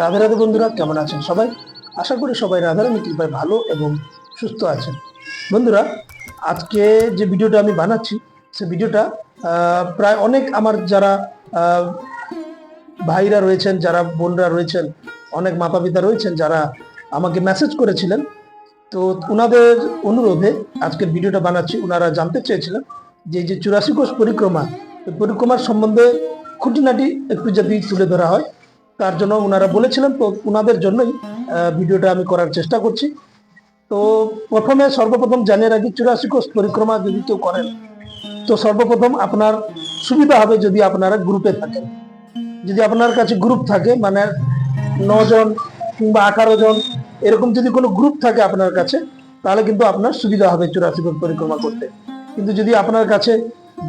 রাধা রাধে বন্ধুরা, কেমন আছেন সবাই? আশা করি সবাই রাধারানী কৃপায় ভালো এবং সুস্থ আছেন। বন্ধুরা, আজকে যে ভিডিওটা আমি বানাচ্ছি, সে ভিডিওটা প্রায় অনেক আমার যারা ভাইরা রয়েছেন, যারা বোনরা রয়েছেন, অনেক মাতা পিতা রয়েছেন, যারা আমাকে মেসেজ করেছিলেন, তো ওনাদের অনুরোধে আজকের ভিডিওটা বানাচ্ছি। ওনারা জানতে চেয়েছিলেন যে যে চুরাশি কোষ পরিক্রমা পরিক্রমার সম্বন্ধে খুঁটিনাটি একটু যদি তুলে ধরা হয় তার জন্য ওনারা বলেছিলেন, তো ওনাদের জন্যই ভিডিওটা আমি করার চেষ্টা করছি। তো প্রথমে সর্বপ্রথম জানিয়ে রাখি, চুরাশি কোষ পরিক্রমা যদি কেউ করেন, তো সর্বপ্রথম আপনার সুবিধা হবে যদি আপনারা গ্রুপে থাকেন। যদি আপনার কাছে গ্রুপ থাকে মানে নজন কিংবা আঠারো জন, এরকম যদি কোনো গ্রুপ থাকে আপনার কাছে, তাহলে কিন্তু আপনার সুবিধা হবে চুরাশি কোষ পরিক্রমা করতে। কিন্তু যদি আপনার কাছে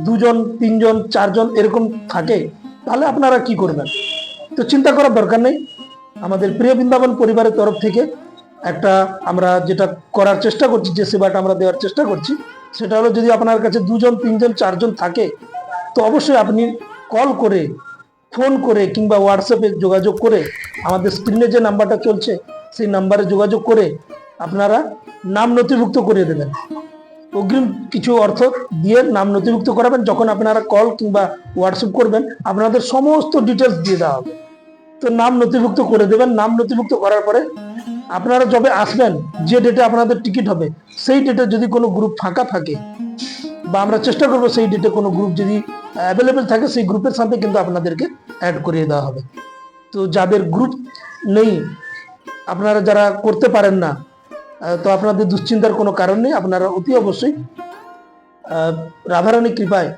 দুজন, তিনজন, চারজন এরকম থাকে, তাহলে আপনারা কি করবেন? তো চিন্তা করার দরকার নেই। আমাদের প্রিয় বৃন্দাবন পরিবারের তরফ থেকে একটা আমরা যেটা করার চেষ্টা করছি, যে সেবাটা আমরা দেওয়ার চেষ্টা করছি, সেটা হলো যদি আপনার কাছে দুজন, তিনজন, চারজন থাকে, তো অবশ্যই আপনি কল করে ফোন করে কিংবা হোয়াটসঅ্যাপে যোগাযোগ করে আমাদের স্ক্রিনে যে নাম্বারটা চলছে, সেই নাম্বারে যোগাযোগ করে আপনারা নাম নথিভুক্ত করে দেবেন। অগ্রিম কিছু অর্থ দিয়ে নাম নথিভুক্ত করাবেন, যখন আপনারা কল কিংবা হোয়াটসঅ্যাপ করবেন, আপনাদের সমস্ত ডিটেলস দিয়ে দেওয়া হবে। তো নাম নথিভুক্ত করে দেবেন। নাম নথিভুক্ত করার পরে আপনারা যবে আসবেন, যে ডেটে আপনাদের টিকিট হবে, সেই ডেটে যদি কোনো গ্রুপ ফাঁকা থাকে, বা আমরা চেষ্টা করব সেই ডেটে কোনো গ্রুপ যদি অ্যাভেলেবেল থাকে, সেই গ্রুপের সাথে কিন্তু আপনাদেরকে অ্যাড করিয়ে দেওয়া হবে। তো যাদের গ্রুপ নেই, আপনারা যারা করতে পারেন না তো আপনাদের দুশ্চিন্তার কোনো কারণ নেই। আপনারা অতি অবশ্যই রাধারানী কৃপায়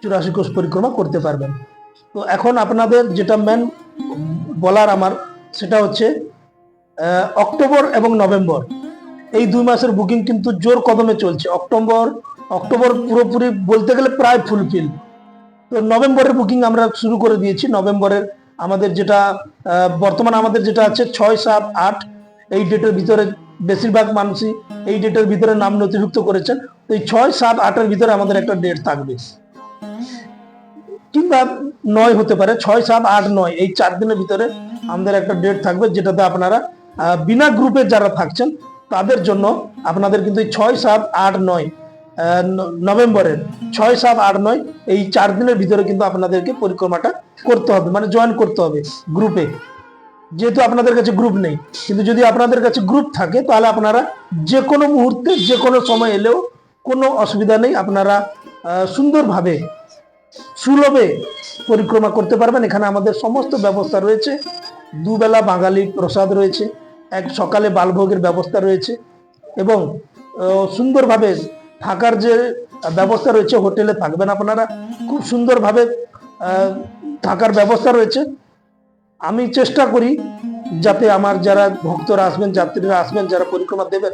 চুরাশি কোষ পরিক্রমা করতে পারবেন। তো এখন আপনাদের যেটা মেন বলার আমার, সেটা হচ্ছে অক্টোবর এবং নভেম্বর। এই দুই মাসের বুকিং কিন্তু জোর কদমে চলছে। অক্টোবর অক্টোবর পুরোপুরি বলতে গেলে প্রায় ফুলফিল। তো নভেম্বরের বুকিং আমরা শুরু করে দিয়েছি। নভেম্বরের আমাদের যেটা বর্তমান আমাদের যেটা আছে ছয়, সাত, আট, এই ডেটের ভিতরে বেশিরভাগ মানুষই এই ডেটের ভিতরে নাম নথিভুক্ত করেছেন। তো এই ছয়, সাত, আটের ভিতরে আমাদের একটা ডেট থাকবে। কিংবা নয় হতে পারে, ছয়, সাত, আট, নয়, এই চার দিনের ভিতরে আমাদের একটা ডেট থাকবে যেটাতে আপনারা বিনা গ্রুপে যারা থাকছেন, তাদের জন্য আপনাদের কিন্তু ছয়, সাত, আট, নয় নভেম্বরের ছয়, সাত, আট, নয়, এই চার দিনের ভিতরে কিন্তু আপনাদেরকে পরিক্রমাটা করতে হবে মানে জয়েন করতে হবে গ্রুপে যেহেতু আপনাদের কাছে গ্রুপ নেই, কিন্তু যদি আপনাদের কাছে গ্রুপ থাকে, তাহলে আপনারা যে কোনো মুহূর্তে, যে কোনো সময় এলেও কোনো অসুবিধা নেই, আপনারা সুন্দরভাবে সুলভে পরিক্রমা করতে পারবেন। এখানে আমাদের সমস্ত ব্যবস্থা রয়েছে। দুবেলা বাঙালি প্রসাদ রয়েছে। এক সকালে বালভোগের ব্যবস্থা রয়েছে। এবং সুন্দরভাবে থাকার যে ব্যবস্থা রয়েছে, হোটেলে থাকবেন আপনারা। খুব সুন্দরভাবে থাকার ব্যবস্থা রয়েছে। আমি চেষ্টা করি যাতে আমার যারা ভক্তরা আসবেন, যাত্রীরা আসবেন, যারা পরিক্রমা দেবেন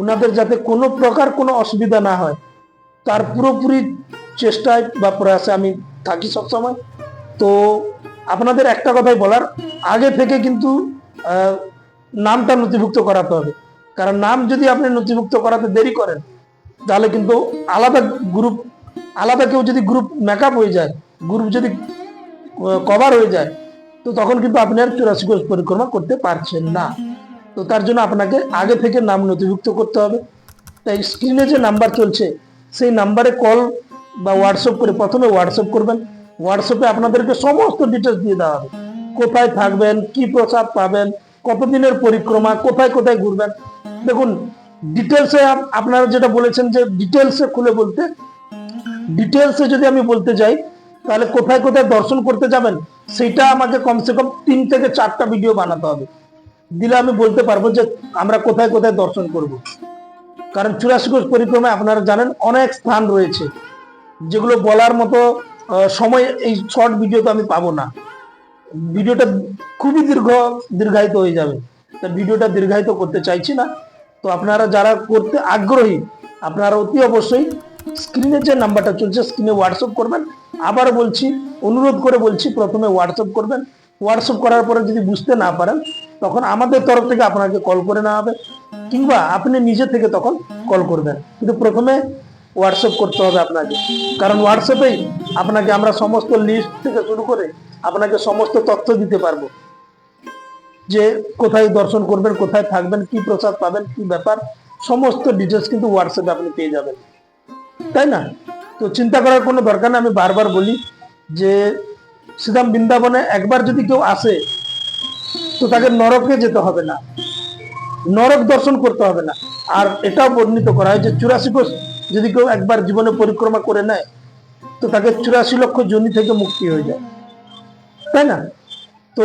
ওনাদের যাতে কোনো প্রকার কোনো অসুবিধা না হয়। তার পুরোপুরি চেষ্টায় বা প্রয়াসে আমি থাকি সবসময়। তো আপনাদের একটা কথাই বলার, আগে থেকে কিন্তু নামটা নথিভুক্ত করাতে হবে। কারণ নাম যদি আপনি নথিভুক্ত করাতে দেরি করেন, তাহলে কিন্তু আলাদা গ্রুপ আলাদা কেউ যদি গ্রুপ মেকআপ হয়ে যায় গ্রুপ যদি কভার হয়ে যায়, তো তখন কিন্তু আপনি আর চুরাশি কোষ পরিক্রমা করতে পারছেন না। তো তার জন্য আপনাকে আগে থেকে নাম নথিভুক্ত করতে হবে। তাই স্ক্রিনে যে নাম্বার চলছে, সেই নাম্বারে কল বা হোয়াটসঅ্যাপ করে প্রথমে হোয়াটসঅ্যাপ করবেন। হোয়াটসঅ্যাপে আপনাদেরকে সমস্ত ডিটেলস দিয়ে দেওয়া হবে। কোথায় থাকবেন, কি প্রসাদ পাবেন, কতদিনের পরিক্রমা, কোথায় কোথায় ঘুরবেন। দেখুন ডিটেলসে আপনারা যেটা বলেছেন যে ডিটেলসে খুলে বলতে ডিটেলসে যদি আমি বলতে যাই, তাহলে কোথায় কোথায় দর্শন করতে যাবেন সেটা আমাকে কমসে কম তিন থেকে চারটা ভিডিও বানাতে হবে। দিলে আমি বলতে পারব যে আমরা কোথায় কোথায় দর্শন করব। কারণ চুরাশি কোষ পরিক্রমায় আপনারা জানেন অনেক স্থান রয়েছে। যেগুলো বলার মতো সময় এই শর্ট ভিডিওতে আমি পাবো না। ভিডিওটা খুবই দীর্ঘ, দীর্ঘায়িত হয়ে যাবে। তা ভিডিওটা দীর্ঘায়িত করতে চাইছি না। তো আপনারা যারা করতে আগ্রহী, আপনারা অতি অবশ্যই স্ক্রিনে যে নাম্বারটা চলছে স্ক্রিনে হোয়াটসঅ্যাপ করবেন। আবার বলছি, অনুরোধ করে বলছি, প্রথমে হোয়াটসঅ্যাপ করবেন। হোয়াটসঅ্যাপ করার পরে যদি বুঝতে না পারেন, তখন আমাদের তরফ থেকে আপনাকে কল করে নেওয়া হবে, কিংবা আপনি নিজে থেকে তখন কল করবেন। কিন্তু প্রথমে হোয়াটসঅ্যাপ করতে হবে আপনাকে। কারণ হোয়াটসঅ্যাপেই আপনাকে আমরা সমস্ত লিস্ট থেকে শুরু করে আপনাকে সমস্ত তথ্য দিতে পারব। যে কোথায় দর্শন করবেন, কোথায় থাকবেন, কি প্রসাদ পাবেন, কি ব্যাপার, সমস্ত ডিটেলস কিন্তু হোয়াটসঅ্যাপে আপনি পেয়ে যাবেন। তাই না? তো চিন্তা করার কোনো দরকার নেই, আমি বারবার বলি যে শ্রীরাম বৃন্দাবনে একবার যদি কেউ আসে, তো তাকে নরকে যেতে হবে না। নরক দর্শন করতে হবে না। আর এটাও বর্ণিত করা হয় যে চুরাশি কোষ যদি কেউ একবার জীবনে পরিক্রমা করে নেয়, তো তাকে চুরাশি লক্ষ জনি থেকে মুক্তি হয়ে যায়। তাই না? তো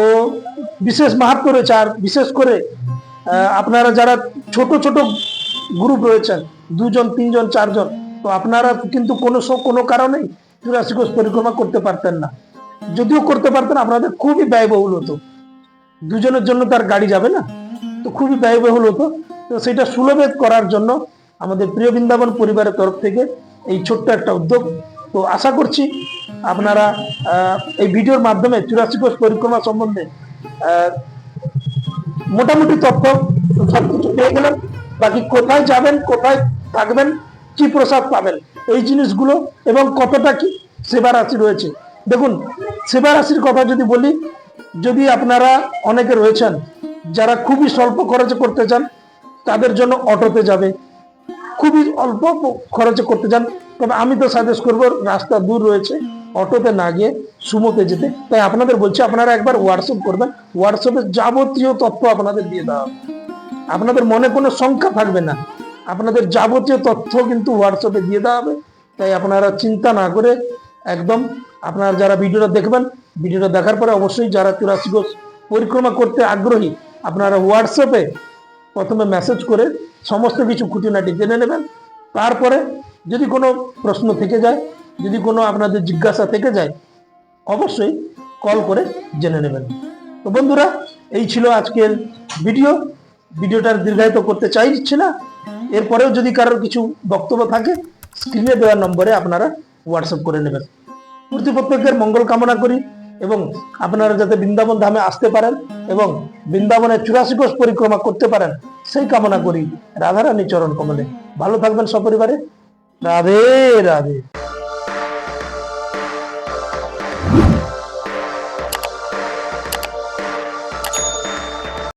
বিশেষ মাহাত্ম রয়েছে। আর বিশেষ করে আপনারা যারা ছোট ছোট গ্রুপ রয়েছেন, দুজন, তিনজন, চারজন, তো আপনারা কিন্তু কোনো কোনো কারণেই চুরাশি কোষ পরিক্রমা করতে পারতেন না। যদিও করতে পারতেন, আপনাদের খুবই ব্যয়বহুল হতো। দুজনের জন্য তার গাড়ি যাবে না। তো খুবই ব্যয়বহুল হতো। তো সেটা সুলভে করার জন্য আমাদের প্রিয় বৃন্দাবন পরিবারের তরফ থেকে এই ছোট্ট একটা উদ্যোগ। তো আশা করছি আপনারা এই ভিডিওর মাধ্যমে চুরাশি কোষ পরিক্রমা সম্বন্ধে মোটামুটি তথ্য সবকিছু পেয়ে গেলেন। বাকি কোথায় যাবেন, কোথায় থাকবেন, কি প্রসাদ পাবেন, এই জিনিসগুলো এবং কতটা কি সেবা রাশি রয়েছে। দেখুন, সেবা রাশির কথা যদি বলি, যদি আপনারা অনেকে রয়েছেন যারা খুবই স্বল্প খরচে করতে চান, তাদের জন্য অটোতে যাবে খুবই অল্প খরচে করতে চান। তবে আমি তো সাজেস্ট করব, রাস্তা দূর রয়েছে, অটোতে না গিয়ে সুমোতে যেতে। তাই আপনাদের বলছি, আপনারা একবার হোয়াটসঅ্যাপ করবেন। হোয়াটসঅ্যাপে যাবতীয় তথ্য আপনাদের দিয়ে দেওয়া হবে। আপনাদের মনে কোনো শঙ্কা থাকবে না। আপনাদের যাবতীয় তথ্য কিন্তু হোয়াটসঅ্যাপে দিয়ে দেওয়া হবে। তাই আপনারা চিন্তা না করে একদম আপনারা যারা ভিডিওটা দেখবেন, ভিডিওটা দেখার পরে অবশ্যই যারা চুরাশি গোষ পরিক্রমা করতে আগ্রহী, আপনারা হোয়াটসঅ্যাপে প্রথমে মেসেজ করে সমস্ত কিছু খুঁটিনাটি জেনে নেবেন। তারপরে যদি কোনো প্রশ্ন থেকে যায়, যদি কোনো আপনাদের জিজ্ঞাসা থেকে যায়, অবশ্যই কল করে জেনে নেবেন। তো বন্ধুরা, এই ছিল আজকের ভিডিও ভিডিওটার দীর্ঘায়িত করতে চাইছি না। এরপরেও যদি কারোর কিছু বক্তব্য থাকে স্ক্রিনে দেওয়ার নম্বরে আপনারা হোয়াটসঅ্যাপ করে নেবেন। প্রতিপক্ষের মঙ্গল কামনা করি। এবং আপনারা যাতে বৃন্দাবন ধামে আসতে পারেন এবং বৃন্দাবনের চুরাশি কোষ পরিক্রমা করতে পারেন, সেই কামনা করি। রাধারানী চরণ কমলে। ভালো থাকবেন সপরিবারে। রাধে রাধে।